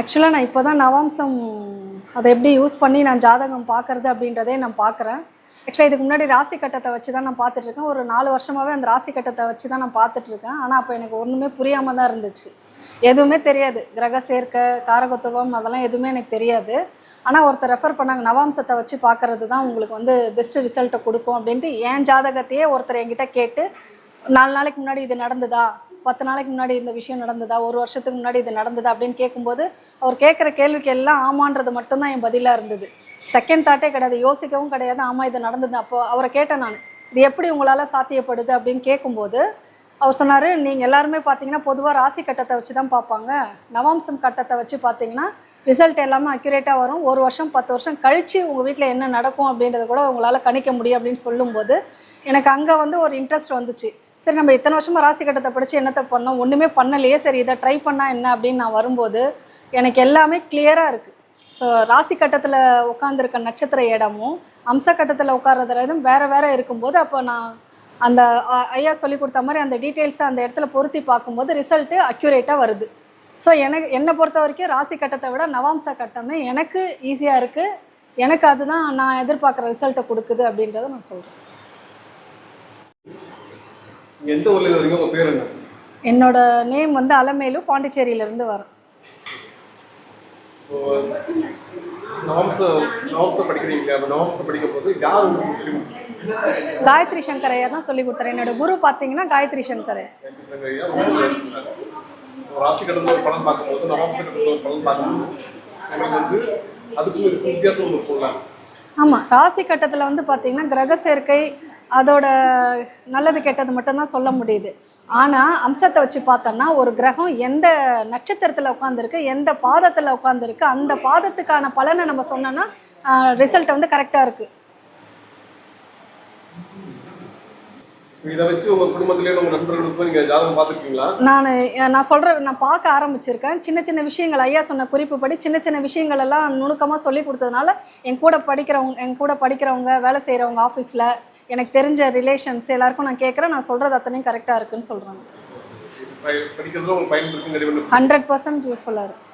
ஆக்சுவலாக நான் இப்போ தான் நவாம்சம் அதை எப்படி யூஸ் பண்ணி நான் ஜாதகம் பார்க்கறது அப்படின்றதே நான் பார்க்குறேன். ஆக்சுவலாக இதுக்கு முன்னாடி ராசி கட்டத்தை வச்சு தான் நான் பார்த்துட்ருக்கேன் ஒரு நாலு வருஷமாகவே அந்த ராசி கட்டத்தை வச்சு தான் நான் பார்த்துட்ருக்கேன் ஆனால் அப்போ எனக்கு ஒன்றுமே புரியாமல் தான் இருந்துச்சு. எதுவுமே தெரியாது. கிரக சேர்க்கை காரகத்துவம் அதெல்லாம் எதுவுமே எனக்கு தெரியாது. ஆனால் ஒருத்தர் ரெஃபர் பண்ணாங்க நவாம்சத்தை வச்சு பார்க்கறது தான் உங்களுக்கு வந்து பெஸ்ட்டு ரிசல்ட்டை கொடுக்கும் அப்படின்ட்டு என் ஜாதகத்தையே ஒருத்தர் என்கிட்ட கேட்டு நாலு நாளைக்கு முன்னாடி இது நடந்ததா? பத்து நாளைக்கு முன்னாடி இந்த விஷயம் நடந்ததா? ஒரு வருஷத்துக்கு முன்னாடி இது நடந்ததா? அப்படின்னு கேட்கும்போது அவர் கேட்குற கேள்விக்கு எல்லாம் ஆமான்றது மட்டும்தான் என் பதிலாக இருந்தது. செகண்ட் தாட்டே கிடையாது. யோசிக்கவும் கிடையாது. ஆமாம் இது நடந்தது. அப்போ அவரை கேட்டேன் நான். இது எப்படி உங்களால் சாத்தியப்படுது? அப்படின்னு கேட்கும்போது அவர் சொன்னார் நீங்கள் எல்லாருமே பார்த்தீங்கன்னா பொதுவாக ராசி கட்டத்தை வச்சு தான் பார்ப்பாங்க நவாம்சம் கட்டத்தை வச்சு பார்த்தீங்கன்னா ரிசல்ட் எல்லாமே அக்யூரேட்டாக வரும். ஒரு வருஷம் பத்து வருஷம் கழித்து உங்கள் வீட்டில் என்ன நடக்கும் அப்படின்றத கூட உங்களால் கணிக்க முடியும் அப்படின்னு சொல்லும்போது எனக்கு அங்கே வந்து ஒரு இன்ட்ரெஸ்ட் வந்துச்சு. சரி நம்ம இத்தனை வருஷமாக ராசி கட்டத்தை படித்து என்னத்தை பண்ணோம்? ஒன்றுமே பண்ணலையே. சரி இதை ட்ரை பண்ணால் என்ன அப்படின்னு நான் வரும்போது எனக்கு எல்லாமே கிளியராக இருக்குது ஸோ ராசி கட்டத்தில் உட்காந்துருக்க நட்சத்திர இடமும் அம்ச கட்டத்தில் உட்கார்றது வேறு வேறு இருக்கும்போது அப்போ நான் அந்த ஐயா சொல்லி கொடுத்த மாதிரி அந்த டீட்டெயில்ஸை அந்த இடத்துல பொருத்தி பார்க்கும்போது ரிசல்ட்டு அக்யூரேட்டாக வருது. ஸோ எனக்கு என்னை பொறுத்த வரைக்கும் ராசி கட்டத்தை விட நவாம்ச கட்டமே எனக்கு ஈஸியாக இருக்குது எனக்கு அதுதான் நான் எதிர்பார்க்குற ரிசல்ட்டை கொடுக்குது அப்படின்றத நான் சொல்கிறேன் எந்த ஊர்ல இருந்து உங்க பேர் என்ன? என்னோட நேம் வந்து அலமேலு உங்களுக்கு சொல்லி கொடுத்தாங்க? காயத்ரி சங்கர் ஐயா தான் சொல்லி கொடுத்தாரு. என்னோட குரு பார்த்தீங்கன்னா காயத்ரி சங்கர் ஐயா. எனக்கு சங்க ஐயா உங்களுக்கு சொல்லியிருந்தாங்க. ஒரு ராசி கடந்த ஒரு படம் பார்க்கும்போது நவம்ச கடந்த ஒரு படம் பார்க்கும்போது வந்து அதுக்கும் வித்தியாசம் ஒன்று சொல்லலாம் ஆமாம் ராசி கட்டத்தில் வந்து பார்த்தீங்கன்னா கிரக சேர்க்கை அதோட நல்லது கெட்டது மட்டும்தான் சொல்ல முடியுது. ஆனால் அம்சத்தை வச்சு பார்த்தோம்னா ஒரு கிரகம் எந்த நட்சத்திரத்தில் உட்காந்துருக்கு எந்த பாதத்தில் உட்காந்துருக்கு அந்த பாதத்துக்கான பலனை நம்ம சொன்னோன்னா ரிசல்ட் வந்து கரெக்டாக இருக்குது நான் நான் சொல்கிற நான் பார்க்க ஆரம்பிச்சிருக்கேன். சின்ன சின்ன விஷயங்கள் ஐயா சொன்ன குறிப்புப்படி சின்ன சின்ன விஷயங்கள் எல்லாம் நுணுக்கமாக சொல்லி கொடுத்ததுனால என் கூட படிக்கிறவங்க என் கூட படிக்கிறவங்க வேலை செய்கிறவங்க ஆஃபீஸில் எனக்கு தெரிஞ்ச ரிலேஷன்ஸ் எல்லாருக்கும் நான் கேட்குறேன் நான் சொல்கிறது அத்தனையும் கரெக்டாக இருக்குன்னு சொல்கிறாங்க ஹண்ட்ரட் பர்சன்ட் யூஸ்ஃபுல்லாக இருக்குது